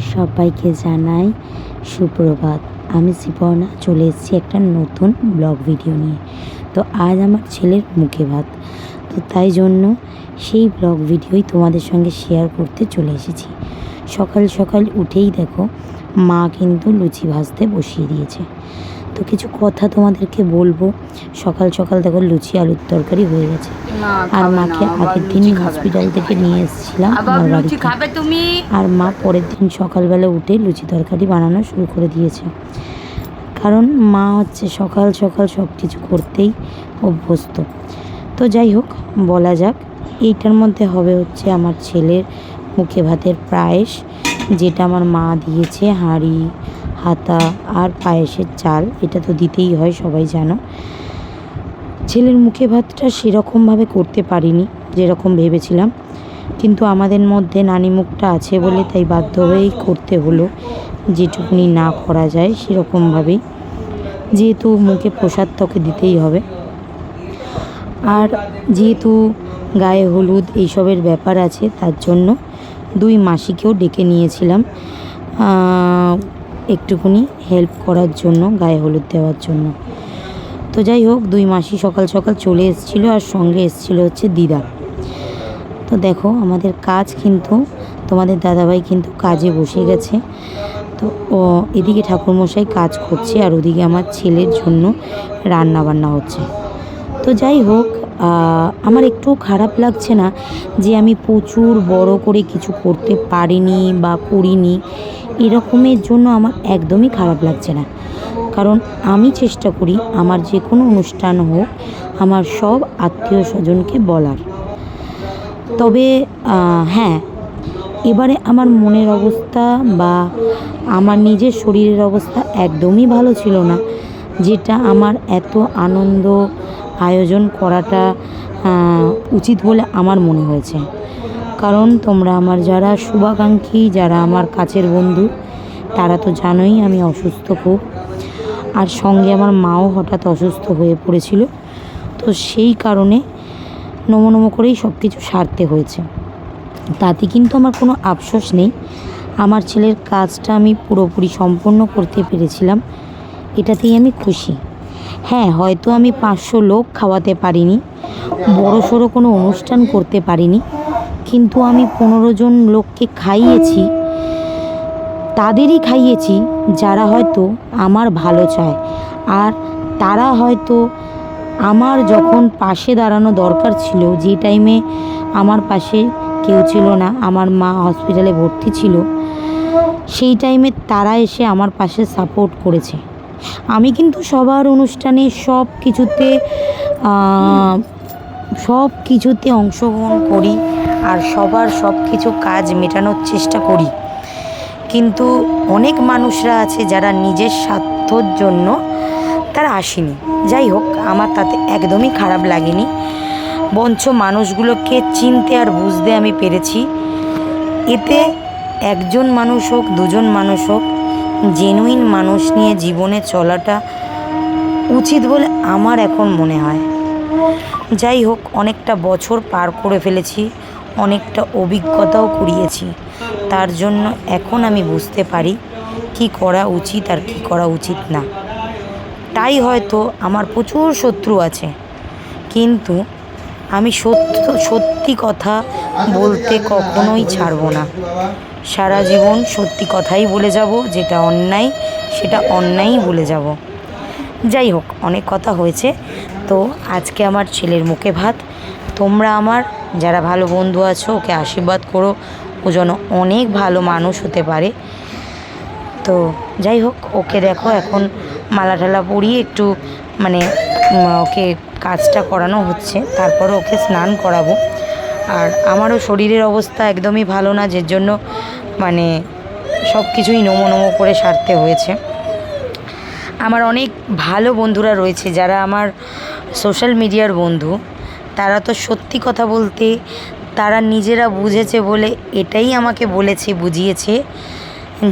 সবাইকে জানাই সুপ্রভাত। আমি জীবনা চলে এসেছি একটা নতুন ব্লগ ভিডিও নিয়ে। তো আজ আমার ছেলের মুখে ভাত। তো তাই জন্য সেই ব্লগ ভিডিওই তোমাদের সঙ্গে শেয়ার করতে চলে এসেছি। সকাল সকাল উঠেই দেখো, মা কিন্তু লুচি ভাজতে বসিয়ে দিয়েছে। তো কিছু কথা তোমাদেরকে বলব। সকাল সকাল দেখো লুচি আলুর তরকারি হয়ে গেছে। আর মাকে আগের দিনই হসপিটাল থেকে নিয়ে এসেছিলাম আমার বাড়িতে। আর মা পরের দিন সকালবেলা উঠে লুচি তরকারি বানানো শুরু করে দিয়েছে। কারণ মা হচ্ছে সকাল সকাল সব কিছু করতেই অভ্যস্ত। তো যাই হোক বলা যাক এইটার মধ্যে হবে হচ্ছে আমার ছেলের মুখে ভাতের পায়েস যেটা আমার মা দিয়েছে হাঁড়ি হাতা আর পায়েসের চাল, এটা তো দিতেই হয়, সবাই জানো। ছেলের মুখে ভাতটা সেরকমভাবে করতে পারিনি, যেরকম ভেবেছিলাম। কিন্তু আমাদের মধ্যে নানি মুখটা আছে বলে তাই বাধ্য হয়েই করতে হলো। যেটুকুনি না করা যায় সেরকমভাবেই। যেহেতু মুখে প্রসাদ তোকে দিতেই হবে। আর যেহেতু গায়ে হলুদ এইসবের ব্যাপার আছে, তার জন্য দুই মাসিকেও ডেকে নিয়েছিলাম। একটুকুনি হেল্প করার জন্য, গায়ে হলুদ দেওয়ার জন্য। তো যাই হোক, দুই মাসি সকাল সকাল চলে এসেছিল আর সঙ্গে এসেছিল হচ্ছে দিদা। তো দেখো, আমাদের কাজ কিন্তু, তোমাদের দাদাভাই কিন্তু কাজে বসে গেছে। তো ও, এদিকে ঠাকুরমশাই কাজ করছে আর ওদিকে আমার ছেলের জন্য রান্না বান্না হচ্ছে। তো যাই হোক আমার একটু খারাপ লাগছে না যে আমি প্রচুর বড় করে কিছু করতে পারিনি বা করিনি। এরকমের জন্য আমার একদমই খারাপ লাগছে না। কারণ আমি চেষ্টা করি আমার যে কোনো অনুষ্ঠান হোক, আমার সব আত্মীয় স্বজনকে বলার। তবে হ্যাঁ এবারে আমার মনের অবস্থা বা আমার নিজের শরীরের অবস্থা একদমই ভালো ছিল না, যেটা আমার এত আনন্দ আয়োজন করাটা উচিত বলে আমার মনে হয়েছে। কারণ তোমরা আমার যারা শুভাকাঙ্ক্ষী, যারা আমার কাছের বন্ধু, তারা তো জানোই আমি অসুস্থ খুব। আর সঙ্গে আমার মাও হঠাৎ অসুস্থ হয়ে পড়েছিল। তো সেই কারণে নমো নমো করেই সব কিছু সারতে হয়েছে। তাতে কিন্তু আমার কোনো আফসোস নেই। আমার ছেলের কাজটা আমি পুরোপুরি সম্পন্ন করতে পেরেছিলাম। এটাতেই আমি খুশি। হ্যাঁ হয়তো আমি পাঁচশো লোক খাওয়াতে পারিনি বড় সড়ো কোনো অনুষ্ঠান করতে পারিনি কিন্তু আমি পনেরো জন লোককে খাইয়েছি, তাদেরই খাইয়েছি যারা হয়তো আমার ভালো চায়। আর তারা হয়তো আমার যখন পাশে দাঁড়ানো দরকার ছিল, যে টাইমে আমার পাশে কেউ ছিল না, আমার মা হসপিটালে ভর্তি ছিল, সেই টাইমে তারা এসে আমার পাশে সাপোর্ট করেছে। আমি কিন্তু সবার অনুষ্ঠানে সব কিছুতে সব কিছুতে অংশগ্রহণ করি। আর সবার সব কিছু কাজ মেটানোর চেষ্টা করি। কিন্তু অনেক মানুষরা আছে যারা নিজের স্বার্থর জন্য তারা আসেনি। যাই হোক, আমার তাতে একদমই খারাপ লাগেনি। বঞ্চ মানুষগুলোকে চিনতে আর বুঝতে আমি পেরেছি। এতে একজন মানুষ হোক, দুজন মানুষ হোক জেনুইন মানুষ নিয়ে জীবনে চলাটা উচিত বলে আমার এখন মনে হয়। যাই হোক, অনেকটা বছর পার করে ফেলেছি। অনেকটা অভিজ্ঞতাও কুড়িয়েছি। তার জন্য এখন আমি বুঝতে পারি কি করা উচিত আর কি করা উচিত না। তাই হয়তো আমার প্রচুর শত্রু আছে। কিন্তু আমি সত্য, সত্যি কথা বলতে কখনোই ছাড়বো না। সারা জীবন সত্যি কথাই বলে যাব, যেটা অন্যায়, সেটা অন্যায়ই বলে যাব। যাই হোক, অনেক কথা হয়েছে। তো আজকে আমার ছেলের মুখে ভাত। তোমরা আমার, যারা ভালো বন্ধু আছো, ওকে আশীর্বাদ করো। ও যেন অনেক ভালো মানুষ হতে পারে। তো যাই হোক, ওকে দেখো, এখন মালা টালা পরিয়ে একটু মানে ওকে কাজটা করানো হচ্ছে। তারপরে ওকে স্নান করাবো। আর আমারও শরীরের অবস্থা একদমই ভালো না, যে জন্য মানে সব কিছুই নমো নমো করে সারতে হয়েছে। আমার অনেক ভালো বন্ধুরা রয়েছে, যারা আমার সোশ্যাল মিডিয়ার বন্ধু। তারা তো সত্যি কথা বলতে তারা নিজেরা বুঝেছে বলে এটাই আমাকে বলেছে, বুঝিয়েছে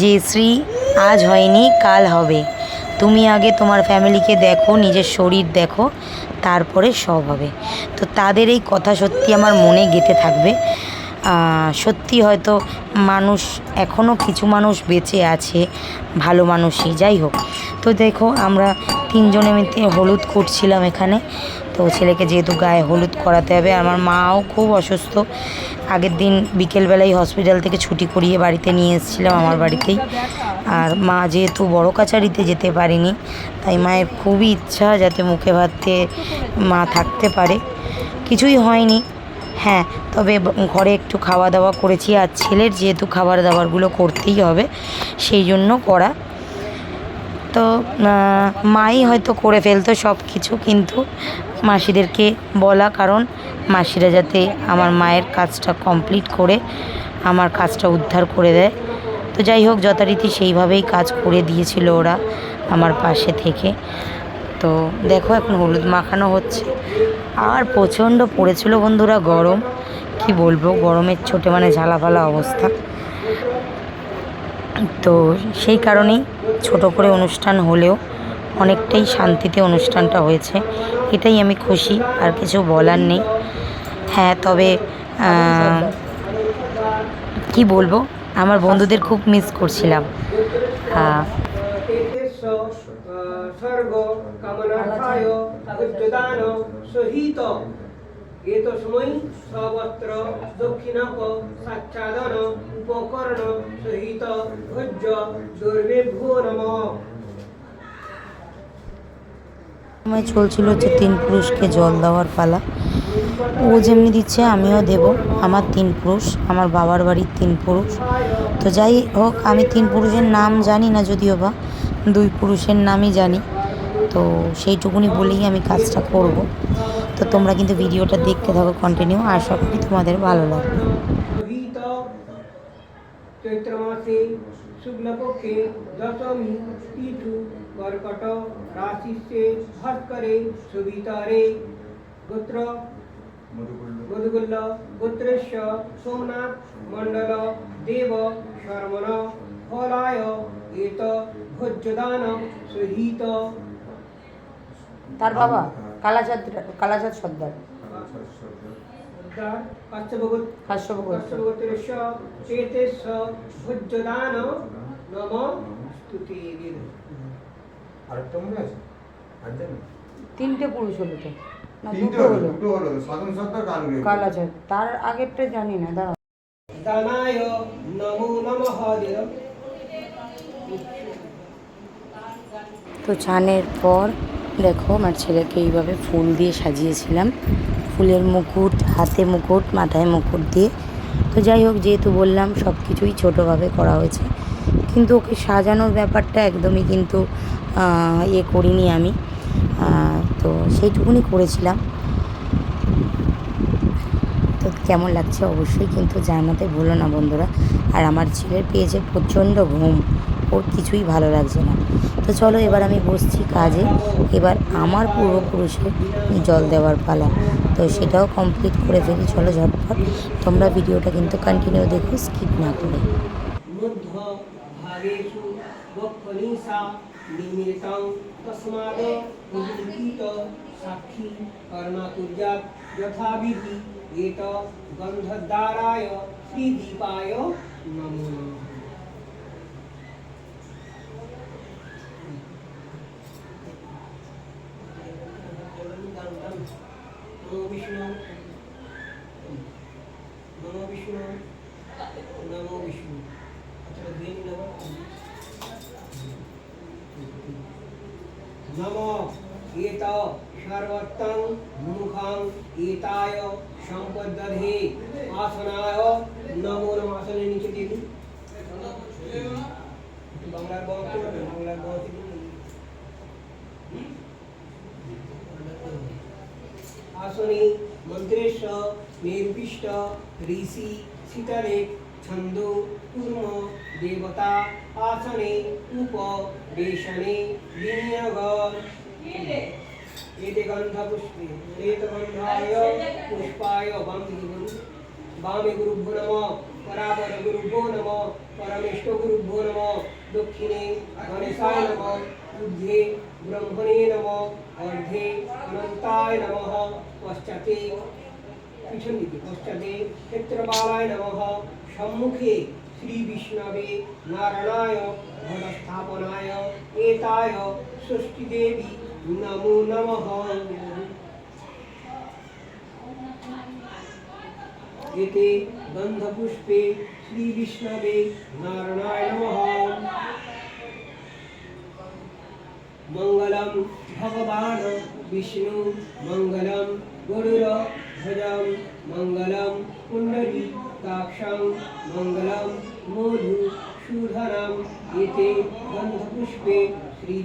যে শ্রী, আজ হয়নি, কাল হবে। তুমি আগে তোমার ফ্যামিলিকে দেখো, নিজের শরীর দেখো, তারপরে সব হবে। তো তাদের এই কথা সত্যি আমার মনে গেঁথে থাকবে। সত্যি হয়তো মানুষ এখনও কিছু মানুষ বেঁচে আছে, ভালো মানুষই। যাই হোক, তো দেখো আমরা তিনজনে মিলে হলুদ করছিলাম এখানে। তো ছেলেকে যেহেতু গায়ে হলুদ করাতে হবে আমার মাও খুব অসুস্থ। আগের দিন বিকেলবেলায় হসপিটাল থেকে ছুটি করিয়ে বাড়িতে নিয়ে এসেছিলাম আমার বাড়িতেই। আর মা যেহেতু বড় কাছারিতে যেতে পারেনি, তাই মায়ের খুবই ইচ্ছা যাতে মুখে ভাতে মা থাকতে পারে। কিছুই হয়নি হ্যাঁ তবে ঘরে একটু খাওয়া দাওয়া করেছি। আর ছেলের যেহেতু খাবার দাবারগুলো করতেই হবে, সেই জন্য করা। তো আহ, মাই হয়তো করে ফেলতো সব কিছু কিন্তু মাসিদেরকে বলা কারণ মাসিরা যাতে আমার মায়ের কাজটা কমপ্লিট করে আমার কাজটা উদ্ধার করে দেয়। তো যাই হোক যথারীতি সেইভাবেই কাজ করে দিয়েছিল ওরা আমার পাশে থেকে। তো দেখো এখন হলুদ মাখানো হচ্ছে। আর প্রচণ্ড পড়েছিল বন্ধুরা গরম। কি বলব গরমের ছোটে মানে ঝালাফালা অবস্থা। তো সেই কারণেই ছোট করে অনুষ্ঠান হলেও অনেকটাই শান্তিতে অনুষ্ঠানটা হয়েছে। এটাই আমি খুশি, আর কিছু বলার নেই। হ্যাঁ তবে কি বলব, আমার বন্ধুদের খুব মিস করছিলাম। এতসময় সবত্র দক্ষিণক সাচ্ছাদন উপকরণ সহিত ভোজ্য নম সময় চলছিল যে তিন পুরুষকে জল দেওয়ার পালা। ও যেমনি দিচ্ছে, আমিও দেব। আমার তিন পুরুষ, আমার বাবার বাড়ির তিন পুরুষ। তো যাই হোক, আমি তিন পুরুষের নাম জানি না যদিও বা, দুই পুরুষের নামই জানি। তো সেইটুকুনি বলেই আমি কাজটা করব। তো তোমরা কিন্তু ভিডিওটা দেখতে থাকো কন্টিনিউ আশা করি তোমাদের ভালো লাগবে। চৈত্র মাসে শুক্লপক্ষে দশমী তিথু কর্কট রাশিস্যে ভাস্করে সুবিতরে গোত্র মধুকুল্ল গোত্রেশ্য সোমনাথ মণ্ডল দেব শর্মণ ফলায় এত ভোজ্যদান সহিত। তার বাবা? কালাচাঁদ কালাচাঁদ সর্দার। তিনটে পুরুষ হলো তো। না তিনটে দুটো হলো হলো। দুটো হলো সাধন সত্তার কালাচাঁদ তার আগেরটা জানি না দাঁড়া দানায় নমো নমঃ তো চানের পর দেখো, আমার ছেলেকে এইভাবে ফুল দিয়ে সাজিয়েছিলাম। ফুলের মুকুট, হাতে মুকুট, মাথায় মুকুট দিয়ে। তো যাই হোক, যেহেতু বললাম সব কিছুই ছোটোভাবে করা হয়েছে। কিন্তু ওকে সাজানোর ব্যাপারটা একদমই কিন্তু ইয়ে করিনি আমি। তো সেইটুকুনি করেছিলাম। তো কেমন লাগছে অবশ্যই কিন্তু জানাতে ভুলো না বন্ধুরা। আর আমার ছেলের পেয়েছে প্রচণ্ড ঘুম। ওর কিছুই ভালো লাগছে না। তো চলো এবার আমি বসছি কাজে। এবার আমার পূর্বপুরুষের জল দেওয়ার পালা। তো সেটাও কমপ্লিট করে ফেলি, চলো ঝটপট। তোমরা ভিডিওটা কিন্তু কন্টিনিউ দেখো স্কিপ না করে। সাক্ষী যথাবিধি গন্ধদ্বারায় শ্রীদীপায় নমো নমঃ নমো বিষ্ণু নমো বিষ্ণু নমো বিষ্ণু আচ্ছা দিয়ে নিলাম নম এত সর্বত্তং মুখং এতায় সম্পদ্দধে আসনায় নমো নম আসনের নিচে দিয়ে দিন একটু বাংলার বাবা করবে বাংলার বাবা থেকে আসনে মন্ত্রেশ নির্বিষ্ট ঋষি শীতলে ছন্দ কুর্ম দেবতা আসনে উপবেশনে বিনিয়োগ এতে গন্ধ পুষ্পে এত গন্ধায় পুষ্পায় বামে গুরু বামে গুরুভ্যো নম পরাপর গুরুভ্যো নম পরমেষ্ট গুরুভ্যো নম দক্ষিণে গণেশায় নম ঊর্ধ্বে ব্রহ্মণে নম অর্ধে অনন্তায় নমঃ পশ্চাতে পিছন দিকে পশ্চাতে ক্ষেত্রপালায় নমঃ সম্মুখে শ্রী বিষ্ণবে নারায়ণায় ঘটস্থাপনায় এতায় ষষ্ঠী দেবী নমো নমঃ এতে গন্ধপুষ্পে শ্রী বিষ্ণবে নারায়ণায় নমঃ মঙ্গলম ভগবান বিষ্ণু মঙ্গলম গরুর ধ্বজম মঙ্গলম কুণ্ডলী मङ्गलं মঙ্গলম মধু गन्धपुष्पे এতে গন্ধপুষ্পে শ্রী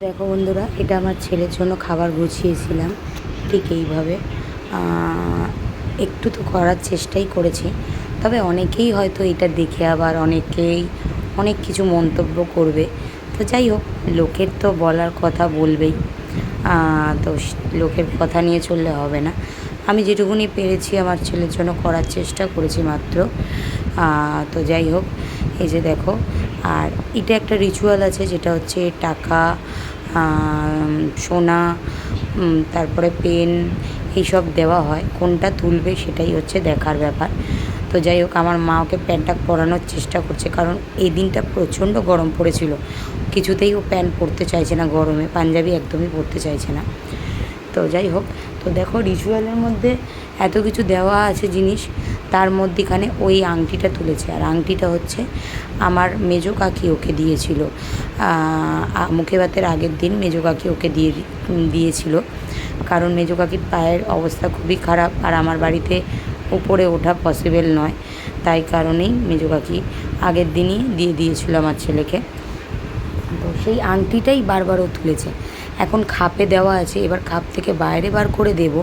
দেখো বন্ধুরা, এটা আমার ছেলের জন্য খাবার গুছিয়েছিলাম, ঠিক এইভাবে। একটু তো করার চেষ্টাই করেছি, তবে অনেকেই হয়তো এটা দেখে আবার অনেকেই অনেক কিছু মন্তব্য করবে। তো যাই হোক, লোকের তো বলার কথা বলবেই। তো লোকের কথা নিয়ে চললে হবে না। আমি যেটুকুনি পেরেছি আমার ছেলের জন্য করার চেষ্টা করেছি মাত্র। তো যাই হোক, এই যে দেখো, আর এটা একটা রিচুয়াল আছে, যেটা হচ্ছে টাকা সোনা তারপরে পেন এইসব দেওয়া হয়। কোনটা তুলবে সেটাই হচ্ছে দেখার ব্যাপার। তো যাই হোক, আমার মা ওকে প্যান্টটা পরানোর চেষ্টা করছে, কারণ এই দিনটা প্রচণ্ড গরম পড়েছিল। কিছুতেই ও প্যান্ট পরতে চাইছে না গরমে, পাঞ্জাবি একদমই পরতে চাইছে না। তো যাই হোক, তো দেখো রিচুয়ালের মধ্যে এত কিছু দেওয়া আছে জিনিস, তার মধ্যেখানে ওই আংটিটা তুলেছে। আর আংটিটা হচ্ছে আমার মেজো কাকি ওকে দিয়েছিল। মুখে ভাতের আগের দিন মেজো কাকি ওকে দিয়ে দিয়েছিল। কারণ মেজো কাকির পায়ের অবস্থা খুবই খারাপ, আর আমার বাড়িতে উপরে ওঠা পসিবল নয়। তাই কারণেই মেজো কাকি আগের দিনই দিয়ে দিয়েছিল আমার ছেলেকে। তো সেই আংটিটাই বারবারও তুলেছে। এখন খাপে দেওয়া আছে, এবার খাপ থেকে বাইরে বার করে দেব।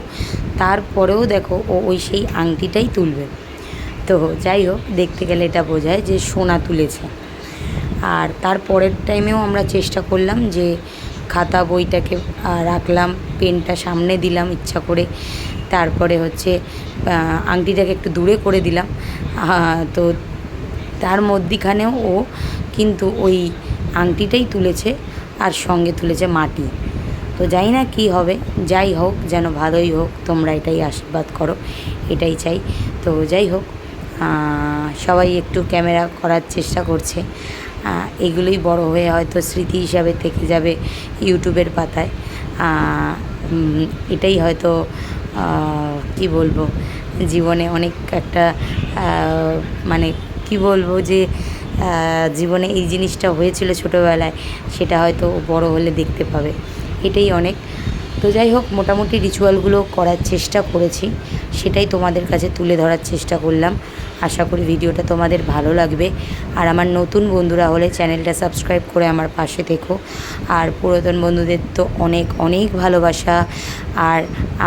তারপরেও দেখো ও ওই সেই আংটিটাই তুলবে। তো যাই হোক, দেখতে গেলে এটা বোঝায় যে সোনা তুলেছে। আর তার পরের টাইমেও আমরা চেষ্টা করলাম যে খাতা বইটাকে রাখলাম, পেনটা সামনে দিলাম ইচ্ছা করে। তারপরে হচ্ছে আংটিটাকে একটু দূরে করে দিলাম। তো তার মধ্যিখানেও ও কিন্তু ওই আংটিটাই তুলেছে আর সঙ্গে তুলেছে মাটি। তো জানি না কী হবে, যাই হোক, যেন ভালোই হোক, তোমরা এটাই আশীর্বাদ করো, এটাই চাই। তো যাই হোক সবাই একটু ক্যামেরা করার চেষ্টা করছে। এগুলোই বড় হয়ে হয়তো স্মৃতি হিসাবে থেকে যাবে ইউটিউবের পাতায়। এটাই হয়তো কি বলব, জীবনে অনেক একটা মানে কি বলব যে জীবনে এই জিনিসটা হয়েছিল ছোটোবেলায়, সেটা হয়তো বড় হলে দেখতে পাবে। এটাই অনেক। তো যাই হোক, মোটামুটি রিচুয়ালগুলো করার চেষ্টা করেছি। সেটাই তোমাদের কাছে তুলে ধরার চেষ্টা করলাম। আশা করি ভিডিওটা তোমাদের ভালো লাগবে। আর আমার নতুন বন্ধুরা হলে চ্যানেলটা সাবস্ক্রাইব করে আমার পাশে থেকো। আর পুরাতন বন্ধুদের তো অনেক অনেক ভালোবাসা। আর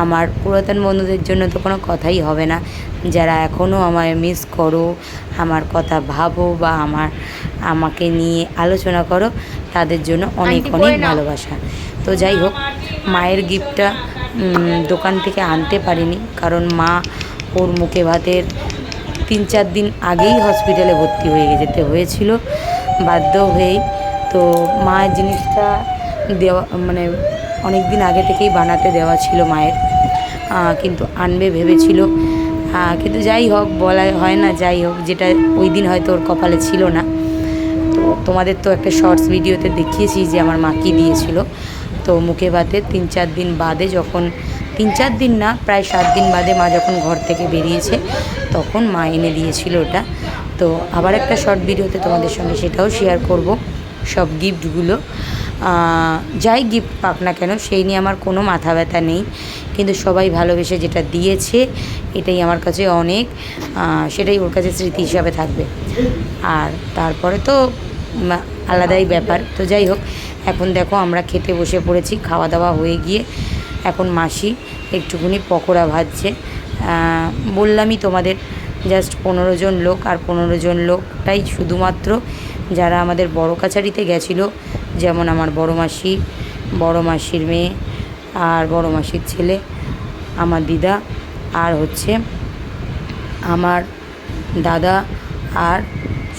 আমার পুরাতন বন্ধুদের জন্য তো কোনো কথাই হবে না। যারা এখনও আমায় মিস করো আমার কথা ভাবো বা আমার আমাকে নিয়ে আলোচনা করো তাদের জন্য অনেক অনেক ভালোবাসা। তো যাই হোক মায়ের গিফটটা দোকান থেকে আনতে পারিনি। কারণ মা ওর মুখে ভাতের তিন চার দিন আগেই হসপিটালে ভর্তি হয়ে যেতে হয়েছিল। বাধ্য হয়েই। তো মায়ের জিনিসটা দেওয়া মানে অনেক দিন আগে থেকেই বানাতে দেওয়া ছিল মায়ের। কিন্তু আনবে ভেবেছিল। কিন্তু যাই হোক, বলা হয় না, যাই হোক, যেটা ওই দিন হয়তো ওর কপালে ছিল না। তো তোমাদের তো একটা শর্টস ভিডিওতে দেখিয়েছি যে আমার মা কী দিয়েছিল। তো মুখে ভাতে তিন চার দিন বাদে যখন তিন চার দিন না, প্রায় সাত দিন বাদে মা যখন ঘর থেকে বেরিয়েছে, তখন মা এনে দিয়েছিল ওটা। তো আবার একটা শর্ট ভিডিওতে তোমাদের সঙ্গে সেটাও শেয়ার করব, সব গিফটগুলো যাই গিফট পাক না কেন, সেই নিয়ে আমার কোনো মাথা ব্যথা নেই। কিন্তু সবাই ভালোবেসে যেটা দিয়েছে, এটাই আমার কাছে অনেক সেটাই ওর কাছে স্মৃতি হিসাবে থাকবে। আর তারপরে তো আলাদাই ব্যাপার। তো যাই হোক, এখন দেখো আমরা খেতে বসে পড়েছি, খাওয়া দাওয়া হয়ে গিয়ে এখন মাসি একটুখানি পকোড়া ভাজছে। বললামই তোমাদের জাস্ট পনেরো জন লোক আর পনেরো জন লোকটাই শুধুমাত্র যারা আমাদের বড় কাছারিতে গেছিল, যেমন আমার বড় মাসি, বড় মাসির মেয়ে আর বড় মাসির ছেলে, আমার দিদা আর হচ্ছে আমার দাদা আর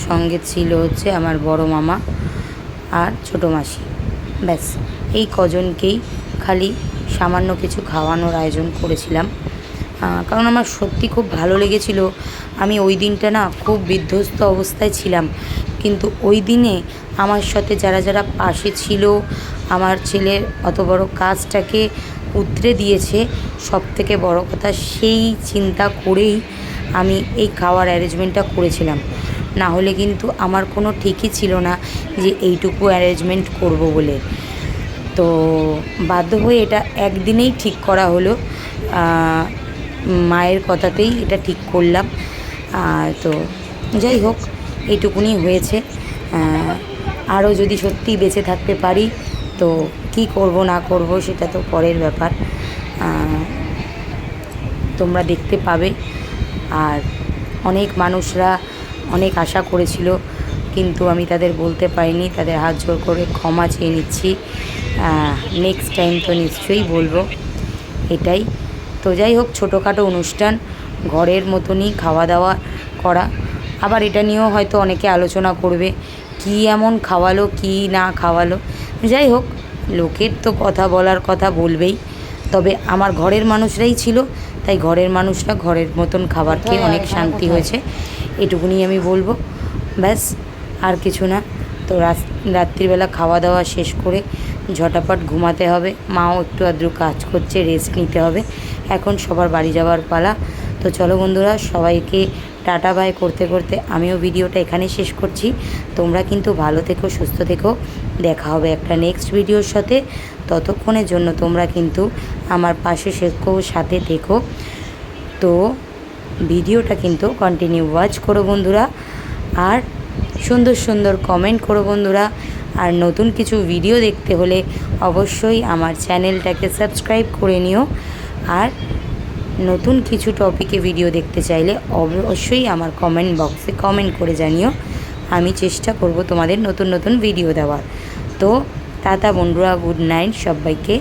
সঙ্গে ছিল হচ্ছে আমার বড় মামা আর ছোটো মাসি। ব্যাস, এই কজনকেই খালি সামান্য কিছু খাওয়ানোর আয়োজন করেছিলাম। কারণ আমার সত্যি খুব ভালো লেগেছিল। আমি ওই দিনটা না খুব বিধ্বস্ত অবস্থায় ছিলাম। কিন্তু ওই দিনে আমার সাথে যারা যারা পাশে ছিল, আমার ছেলের অত বড় কাজটাকে উতরে দিয়েছে সব থেকে বড় কথা সেই চিন্তা করেই আমি এই খাওয়ার অ্যারেঞ্জমেন্টটা করেছিলাম। না হলে কিন্তু আমার কোনো ঠিকই ছিল না যে এইটুকু অ্যারেঞ্জমেন্ট করব বলে। তো বাধ্য হয়ে এটা একদিনেই ঠিক করা হলো। মায়ের কথাতেই এটা ঠিক করলাম। তো যাই হোক, এইটুকুনি হয়েছে। আরও যদি সত্যি বেঁচে থাকতে পারি, তো কি করব, না করব, সেটা তো পরের ব্যাপার। তোমরা দেখতে পাবে। আর অনেক মানুষরা অনেক আশা করেছিল কিন্তু আমি তাদের বলতে পারিনি তাদের হাত জোর করে ক্ষমা চেয়ে নিচ্ছি। নেক্সট টাইম তো নিশ্চয়ই বলব। এটাই। তো যাই হোক ছোটোখাটো অনুষ্ঠান ঘরের মতনই খাওয়া দাওয়া করা। আবার এটা নিয়েও হয়তো অনেকে আলোচনা করবে কি এমন খাওয়ালো কি না খাওয়ালো। যাই হোক লোকের তো কথা বলার কথা বলবেই। তবে আমার ঘরের মানুষরাই ছিল তাই ঘরের মানুষরা ঘরের মতন খাবার খেয়ে অনেক শান্তি হয়েছে। এটুকুনি আমি বলব। ব্যাস। আর কিছু না। তো রাত- রাত্রিবেলা খাওয়া দাওয়া শেষ করে ঝটাপট ঘুমাতে হবে। মাও একটু আদ্রু কাজ করছে রেস্ট নিতে হবে। এখন সবার বাড়ি যাওয়ার পালা। তো চলো বন্ধুরা, সবাইকে টাটা বাই করতে করতে আমিও ভিডিওটা এখানে শেষ করছি। তোমরা কিন্তু ভালো থেকো, সুস্থ থেকো। দেখা হবে একটা নেক্সট ভিডিওর সাথে। ততক্ষণের জন্য তোমরা কিন্তু আমার পাশে শেখো সাথে থেকো। তো ভিডিওটা কিন্তু কন্টিনিউ ওয়াচ করো বন্ধুরা। আর সুন্দর সুন্দর কমেন্ট করো বন্ধুরা। আর নতুন কিছু ভিডিও দেখতে হলে অবশ্যই আমার চ্যানেলটাকে সাবস্ক্রাইব করে নিও। আর নতুন কিছু টপিকে ভিডিও দেখতে চাইলে অবশ্যই আমার কমেন্ট বক্সে কমেন্ট করে জানিও। আমি চেষ্টা করব তোমাদের নতুন নতুন ভিডিও দেওয়ার। তো টাটা বন্ধুরা গুড নাইট সবাইকে।